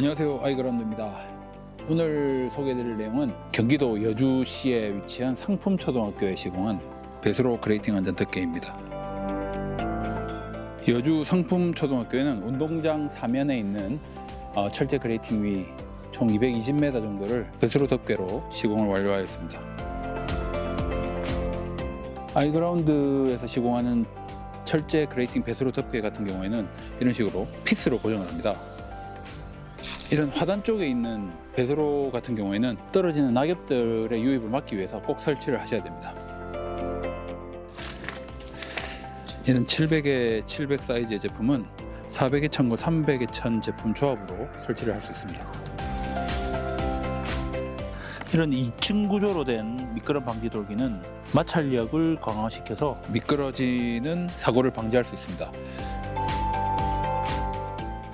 안녕하세요. 아이그라운드입니다. 오늘 소개해드릴 내용은 경기도 여주시에 위치한 상품초등학교에 시공한 배수로 그레이팅 안전 특계입니다. 여주 상품초등학교에는 운동장 사면에 있는 어, 철제 그레이팅 위 총 220m 정도를 배수로 덮개로 시공을 완료하였습니다. 아이그라운드에서 시공하는 철제 그레이팅 배수로 덮개 같은 경우에는 이런 식으로 피스로 고정을 합니다 이런 화단 쪽에 있는 배수로 같은 경우에는 떨어지는 낙엽들의 유입을 막기 위해서 꼭 설치를 하셔야 됩니다. 이런 700에 700 사이즈의 제품은 400에 1000과 300에 1000 제품 조합으로 설치를 할 수 있습니다. 이런 2층 구조로 된 미끄럼 방지 돌기는 마찰력을 강화시켜서 미끄러지는 사고를 방지할 수 있습니다.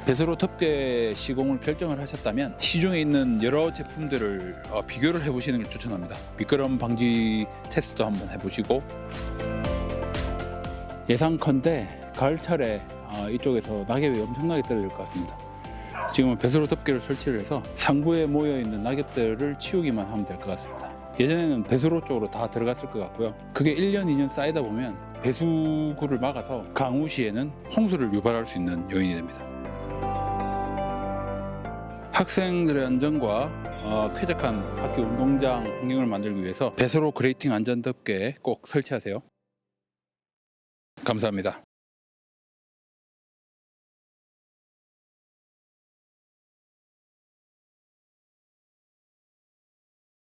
배수로 덮개 시공을 결정을 하셨다면 시중에 있는 여러 제품들을 어, 비교를 해보시는 걸 추천합니다. 미끄럼 방지 테스트도 한번 해보시고 예상컨대 가을철에 어, 이쪽에서 낙엽이 엄청나게 떨어질 것 같습니다. 지금은 배수로 덮개를 설치를 해서 상부에 모여 있는 낙엽들을 치우기만 하면 될 것 같습니다. 예전에는 배수로 쪽으로 다 들어갔을 것 같고요. 그게 1년, 2년 쌓이다 보면 배수구를 막아서 강우 시에는 홍수를 유발할 수 있는 요인이 됩니다. 학생들의 안전과 어, 쾌적한 학교 운동장 환경을 만들기 위해서 배수로 그레이팅 안전 덮개 꼭 설치하세요. 감사합니다.